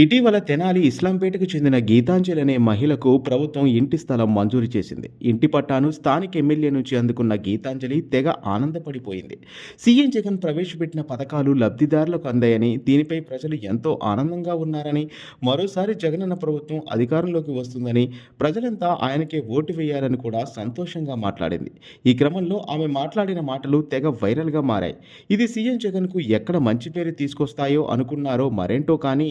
ఇటీవల తెనాలి ఇస్లాంపేటకు చెందిన గీతాంజలి అనే మహిళకు ప్రభుత్వం ఇంటి స్థలం మంజూరు చేసింది. ఇంటి పట్టాను స్థానిక ఎమ్మెల్యే నుంచి అందుకున్న గీతాంజలి తెగ ఆనందపడిపోయింది. సీఎం జగన్ ప్రవేశపెట్టిన పథకాలు లబ్ధిదారులకు అందాయని దీనిపై ప్రజలు ఎంతో ఆనందంగా ఉన్నారని మరోసారి జగనన్న ప్రభుత్వం అధికారంలోకి వస్తుందని ప్రజలంతా ఆయనకే ఓటు వేయాలని కూడా సంతోషంగా మాట్లాడింది. ఈ క్రమంలో ఆమె మాట్లాడిన మాటలు తెగ వైరల్గా మారాయి. ఇది సీఎం జగన్కు ఎక్కడ మంచి పేరు తీసుకొస్తాయో అనుకున్నారో మరేంటో కానీ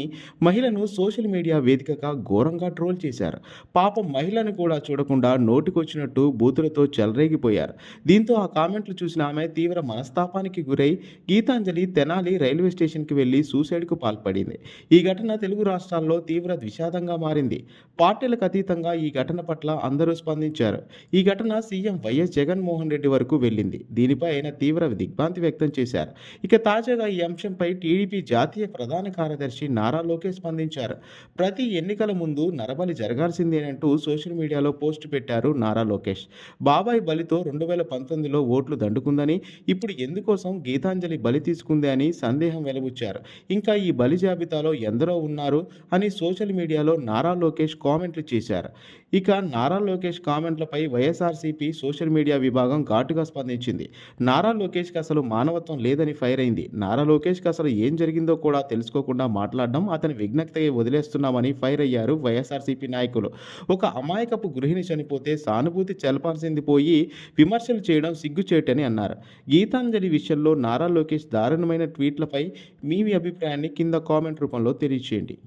మహిళను సోషల్ మీడియా వేదికగా ఘోరంగా ట్రోల్ చేశారు. పాపం మహిళను కూడా చూడకుండా నోటికొచ్చినట్టు బూతులతో చెలరేగిపోయారు. దీంతో ఆ కామెంట్లు చూసిన ఆమె తీవ్ర మనస్తాపానికి గురై గీతాంజలి తెనాలి రైల్వే స్టేషన్కి వెళ్ళి సూసైడ్కు పాల్పడింది. ఈ ఘటన తెలుగు రాష్ట్రాల్లో తీవ్ర విషాదంగా మారింది. పార్టీలకు అతీతంగా ఈ ఘటన పట్ల అందరూ స్పందించారు. ఈ ఘటన సీఎం వైఎస్ జగన్మోహన్ రెడ్డి వరకు వెళ్ళింది. దీనిపై ఆయన తీవ్ర దిగ్భ్రాంతి వ్యక్తం చేశారు. ఇక తాజాగా ఈ అంశంపై టీడీపీ జాతీయ ప్రధాన కార్యదర్శి నారా లోకేష్ స్పందించారు ప్రతి ఎన్నికల ముందు నరబలి జరగాల్సిందేనంటూ సోషల్ మీడియాలో పోస్ట్ పెట్టారు నారా లోకేష్. బాబాయ్ బలితో రెండు వేల పంతొమ్మిదిలో ఓట్లు దండుకుందని ఇప్పుడు ఎందుకోసం గీతాంజలి బలి తీసుకుంది అని సందేహం వెలబుచ్చారు ఇంకా ఈ బలి జాబితాలో ఎందరో ఉన్నారు అని సోషల్ మీడియాలో నారా లోకేష్ కామెంట్లు చేశారు. ఇక నారా లోకేష్ కామెంట్లపై వైఎస్ఆర్సీపీ సోషల్ మీడియా విభాగం ఘాటుగా స్పందించింది. నారా లోకేష్కి అసలు మానవత్వం లేదని ఫైర్ అయింది. నారా లోకేష్కి అసలు ఏం జరిగిందో కూడా తెలుసుకోకుండా మాట్లాడడం అతని విజ్ఞతగా వదిలేస్తున్నామని ఫైర్ అయ్యారు వైఎస్ఆర్సీపీ నాయకులు. ఒక అమాయకపు గృహిణి చనిపోతే సానుభూతి చెలపాల్సింది పోయి విమర్శలు చేయడం సిగ్గుచేటని అన్నారు. గీతాంజలి విషయంలో నారా లోకేష్ దారుణమైన ట్వీట్లపై మీ అభిప్రాయాన్ని కింద కామెంట్ రూపంలో తెలియచేయండి.